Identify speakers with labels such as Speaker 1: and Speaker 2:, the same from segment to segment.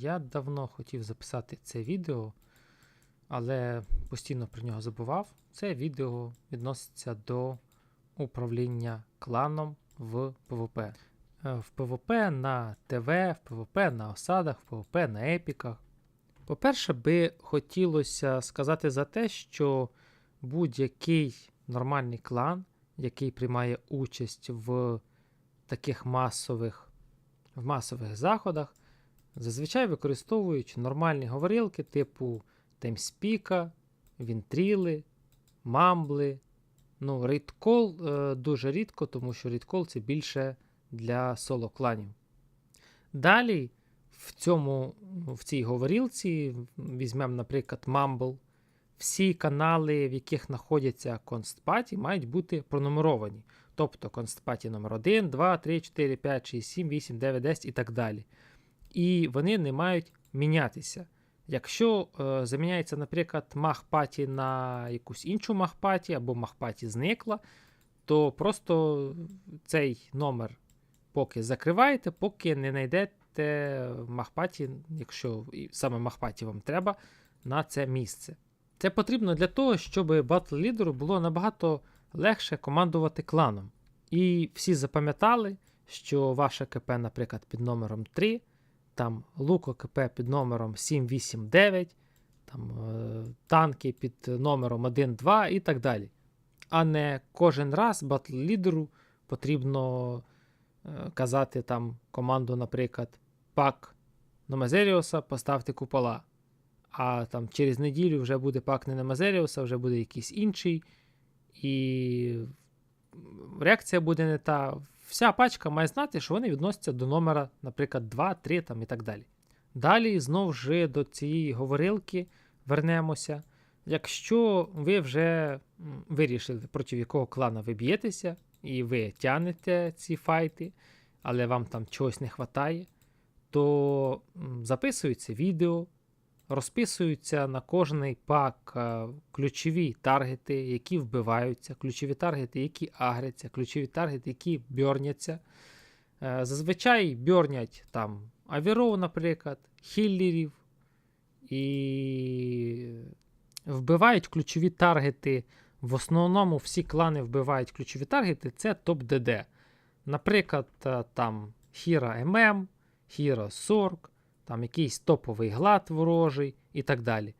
Speaker 1: Я давно хотів записати це відео, але постійно про нього забував. Це відео відноситься до управління кланом в ПВП. Е, В ПВП на ТВ, в ПВП на осадах, в ПВП на епіках. По-перше, би хотілося сказати за те, що будь-який нормальний клан, який приймає участь в таких масових, в масових заходах, зазвичай використовують нормальні говорилки типу TeamSpeak, Вінтріли, Мамбли. Ну, Raidcall е, дуже рідко, тому що Raidcall це більше для соло-кланів. Далі в, цьому, в цій говорілці візьмемо, наприклад, Mumble. Всі канали, в яких знаходяться констпаті, мають бути пронумеровані. Тобто констпаті номер 1, 2, 3, 4, 5, 6, 7, 8, 9, 10 і так далі. І вони не мають мінятися. Якщо е, заміняється, наприклад, махпаті на якусь іншу махпаті, або махпаті зникла, то просто цей номер поки закриваєте, поки не знайдете махпаті, якщо саме махпаті вам треба, на це місце. Це потрібно для того, щоб батл лідеру було набагато легше командувати кланом. І всі запам'ятали, що ваше КП, наприклад, під номером 3, там Луко КП під номером 789, там е, танки під номером 1, 2 і так далі. А не кожен раз батл лідеру потрібно е, казати там команду, наприклад, пак Номазеріуса поставте купола. А там через неділю вже буде пак не Намазеріуса, вже буде якийсь інший. І реакція буде не та. Вся пачка має знати, що вони відносяться до номера, наприклад, 2, 3 там, і так далі. Далі знову ж до цієї говорилки вернемося. Якщо ви вже вирішили, проти якого клана ви б'єтеся, і ви тянете ці файти, але вам там чогось не вистачає, то записується відео, розписуються на кожний пак е, ключові таргети, які вбиваються, ключові таргети, які агряться, ключові таргети, які бьорняться. Е, Зазвичай бьорнять там авіров, наприклад, хіллерів і вбивають ключові таргети. В основному всі клани вбивають ключові таргети, це топ-ДД. Наприклад, е, там Хіра ММ, Хіра Сорк, там якийсь топовий глад ворожий і так далі.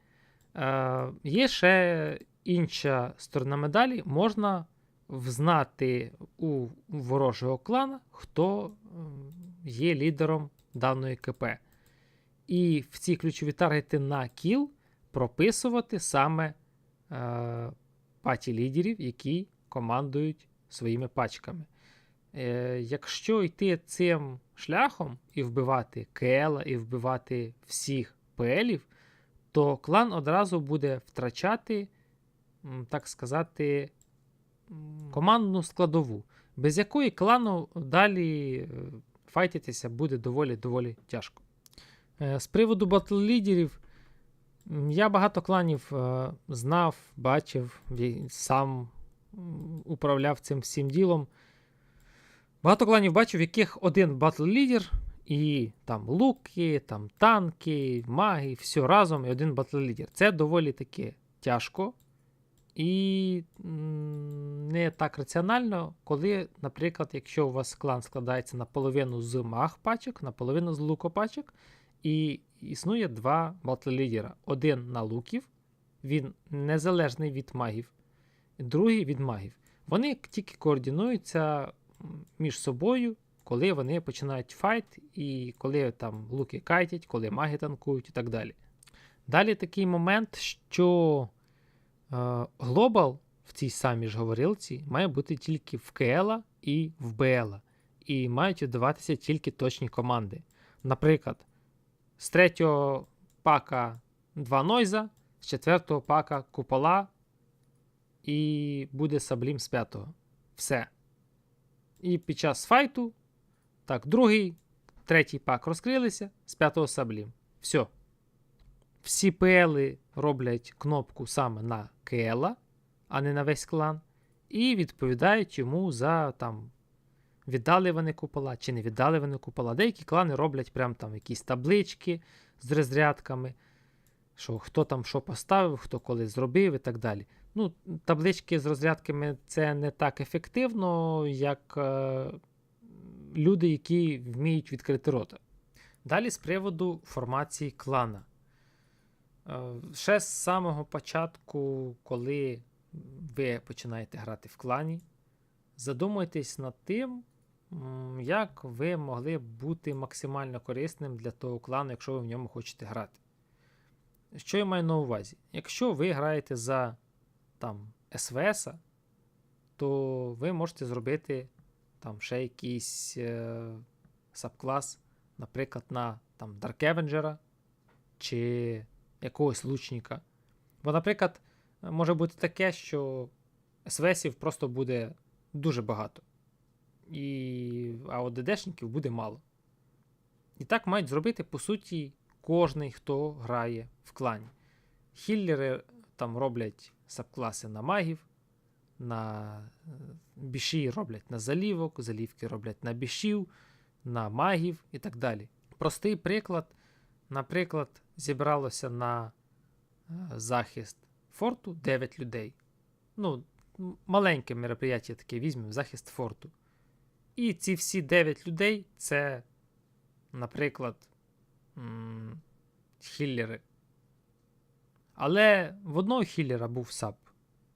Speaker 1: Е, Є ще інша сторона медалі, можна взнати у ворожого клана, хто є лідером даної КП. І в ці ключові таргети на кіл прописувати саме е, паті лідерів, які командують своїми пачками. Е, якщо йти цим шляхом і вбивати Кела, і вбивати всіх ПЛів, то клан одразу буде втрачати, так сказати, командну складову, без якої клану далі е, файтитися буде доволі доволі тяжко. Е, З приводу батл-лідерів, я багато кланів знав, бачив, сам управляв цим всім ділом. Багато кланів бачив, в яких один батл лідер, і там луки, там танки, маги, все разом, і один батл лідер. Це доволі таки тяжко і не так раціонально, коли, наприклад, якщо у вас клан складається наполовину з маг пачок, наполовину з лукопачок, і існує два батл лідера. Один на луків, він незалежний від магів, другий від магів. Вони тільки координуються між собою, коли вони починають файт, і коли там луки кайтять, коли маги танкують і так далі. Далі такий момент, що е, глобал в цій самій ж говорилці має бути тільки в КЛ і в БЛ. І мають віддаватися тільки точні команди. Наприклад, з третього пака два нойза, з четвертого пака купола, і буде саблім з п'ятого. Все. І під час файту, так, другий, третій пак розкрилися, з п'ятого саблім. Все. Всі ПЛи роблять кнопку саме на КЛ, а не на весь клан. І відповідають йому за там. Віддали вони купола чи не віддали вони купола. Деякі клани роблять прям там якісь таблички з розрядками, що хто там що поставив, хто коли зробив і так далі. Ну, таблички з розрядками це не так ефективно, як е, люди, які вміють відкрити рота. Далі з приводу формації клана. Е, Ще з самого початку, коли ви починаєте грати в клані, задумайтесь над тим, як ви могли бути максимально корисним для того клану, якщо ви в ньому хочете грати. Що я маю на увазі? Якщо ви граєте за там, СВС, то ви можете зробити там ще якийсь е, сабклас, наприклад, на там, Dark Avenger чи якогось лучника. Бо, наприклад, може бути таке, що СВСів просто буде дуже багато. І... А ДДшників буде мало. І так мають зробити, по суті, кожний, хто грає в клані. Хіллери там роблять сабкласи на магів, на е, біші роблять на залівок, залівки роблять на бішів, на магів і так далі. Простий приклад. Наприклад, зібралося на е, захист форту 9 людей. Ну, маленьке мероприятие таке візьмемо, захист форту. І ці всі 9 людей це, наприклад, хіллери. Але в одного хіллера був сап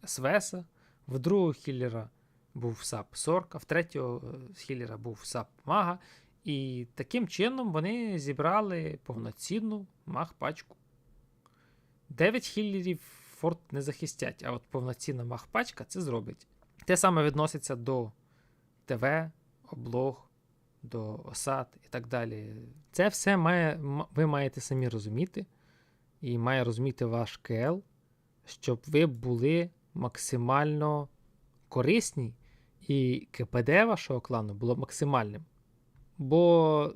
Speaker 1: СВС, в другого хіллера був сап Сорка, в третього е, хіллера був сап Мага. І таким чином вони зібрали повноцінну маг-пачку. 9 хіллерів форт не захистять, а от повноцінна маг-пачка це зробить. Те саме відноситься до ТВ, облог, до осад і так далі. Це все має, ви маєте самі розуміти, і має розуміти ваш КЛ, щоб ви були максимально корисні, і КПД вашого клану було максимальним. Бо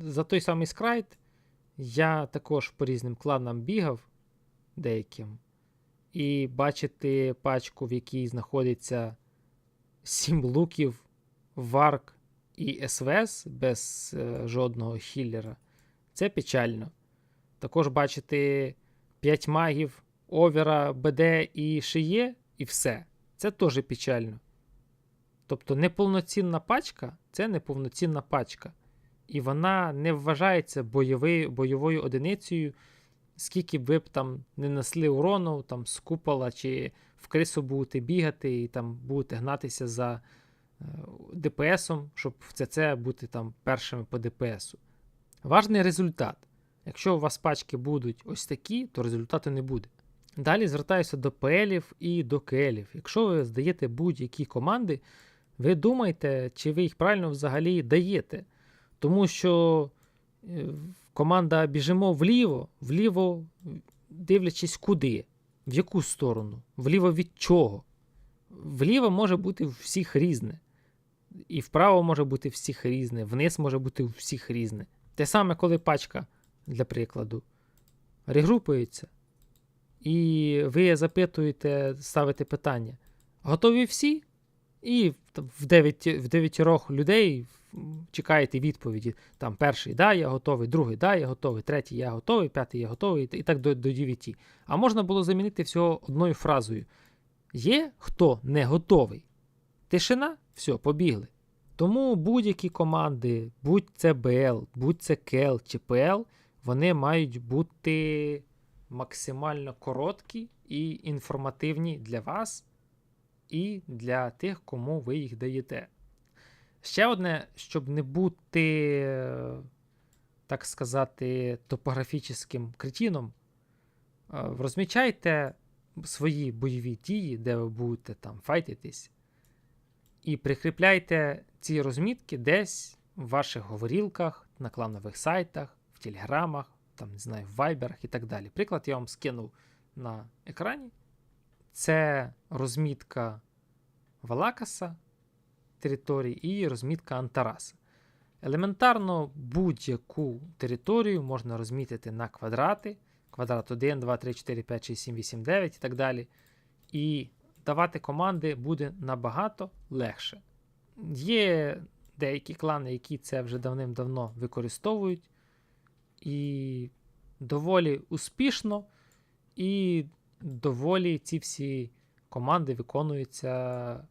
Speaker 1: за той самий скрайт я також по різним кланам бігав деяким, і бачити пачку, в якій знаходиться 7 луків, варк і СВС без е, жодного хіллера, це печально. Також бачити 5 магів, овера, БД і шиє, і все. Це теж печально. Тобто неповноцінна пачка це неповноцінна пачка. І вона не вважається бойовий, бойовою одиницею, скільки б ви б там не несли урону, там з купола чи в крису будете бігати і там будете гнатися за е, ДПСом, щоб в ЦЦ бути там першими по ДПСу. Важний результат. Якщо у вас пачки будуть ось такі, то результату не буде. Далі звертаюся до ПЛів і до КЛів. Якщо ви здаєте будь-які команди, ви думайте, чи ви їх правильно взагалі даєте. Тому що е, команда біжимо вліво, вліво, дивлячись куди, в яку сторону, вліво від чого. Вліво може бути всіх різне. І вправо може бути всіх різне, вниз може бути всіх різне. Те саме, коли пачка, для прикладу, регрупується, і ви запитуєте, ставите питання: готові всі? І в 9, в 9 людей чекаєте відповіді. Там перший да, я готовий, другий да, я готовий, третій я готовий, п'ятий я готовий, і так до, до 9. А можна було замінити всього одною фразою: Є хто не готовий? Тишина, все, побігли. Тому будь-які команди, будь це БЛ, будь це КЕЛ чи ПЛ, вони мають бути максимально короткі і інформативні для вас і для тих, кому ви їх даєте. Ще одне, щоб не бути, так сказати, топографічним кретіном, е, розмічайте свої бойові дії, де ви будете там файтитись, і прикріпляйте ці розмітки десь в ваших говорілках, на кланових сайтах, телеграмах, там, не знаю, в вайберах і так далі. Приклад я вам скинув на екрані. Це розмітка Валакаса території і розмітка Антараса. Елементарно будь-яку територію можна розмітити на квадрати. Квадрат 1, 2, 3, 4, 5, 6, 7, 8, 9 і так далі. І давати команди буде набагато легше. Є деякі клани, які це вже давним-давно використовують. І доволі успішно, і доволі ці всі команди виконуються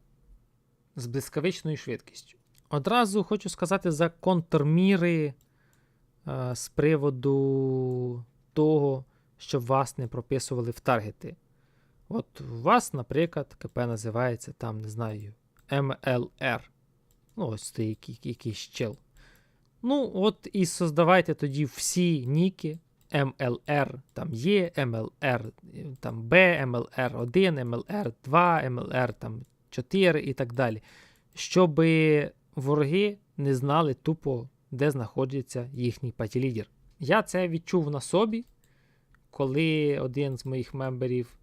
Speaker 1: з блискавичною швидкістю. Одразу хочу сказати за контрміри е, з приводу того, щоб вас не прописували в таргети. От у вас, наприклад, КП називається там, не знаю, MLR. Ну, ось який- якийсь чел. Ну, от і создавайте тоді всі ніки MLR там є, MLR там B, MLR 1, MLR 2, MLR там 4 і так далі. Щоб вороги не знали тупо, де знаходиться їхній патілідер. Я це відчув на собі, коли один з моїх мемберів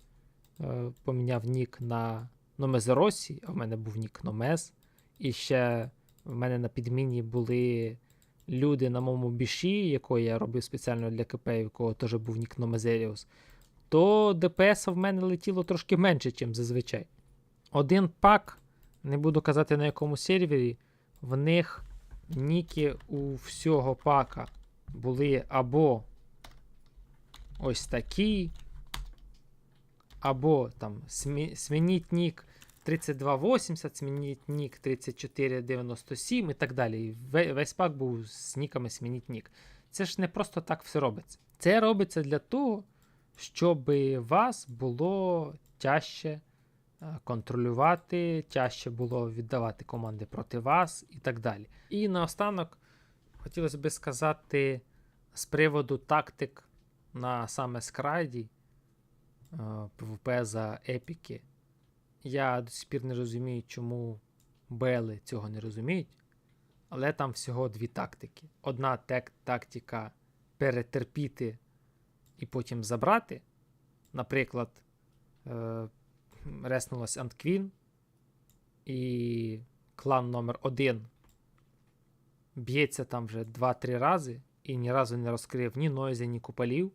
Speaker 1: е, поміняв нік на Номезеросі, а в мене був нік Номез. І ще в мене на підміні були люди на моєму біші, якого я робив спеціально для КП, у якого теж був нік Номезеріус, то ДПС в мене летіло трошки менше, ніж зазвичай. Один пак, не буду казати на якому сервері, в них ніки у всього пака були або ось такі, або там смі- змініть нік 3280, змініть нік 3497 і так далі. Весь пак був з ніками змініть нік. Це ж не просто так все робиться. Це робиться для того, щоб вас було тяжче е, контролювати, тяжче було віддавати команди проти вас і так далі. І наостанок хотілося би сказати з приводу тактик на саме скрайді е, ПВП за епіки. Я до сих пір не розумію, чому Бели цього не розуміють. Але там всього дві тактики. Одна тек- тактика перетерпіти і потім забрати. Наприклад, е, реснулась Антквін, і клан номер 1 б'ється там вже 2-3 рази і ні разу не розкрив ні Нойзі, ні куполів.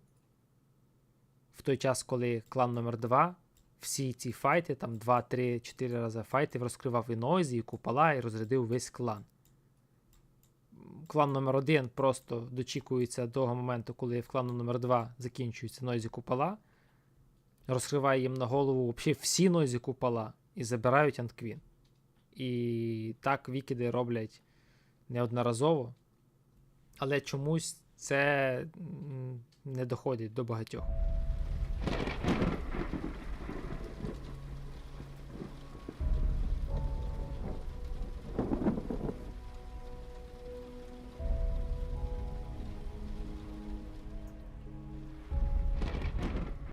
Speaker 1: В той час, коли клан номер 2 всі ці файти, там 2, 3, 4 рази файтів розкривав і Нойзі, і купола, і розрядив весь клан. Клан номер 1 просто дочікується того моменту, коли в клану номер 2 закінчується Нойзі купола, розкриває їм на голову взагалі всі Нойзі купола і забирають Антквін. І так вікіди роблять неодноразово, але чомусь це не доходить до багатьох.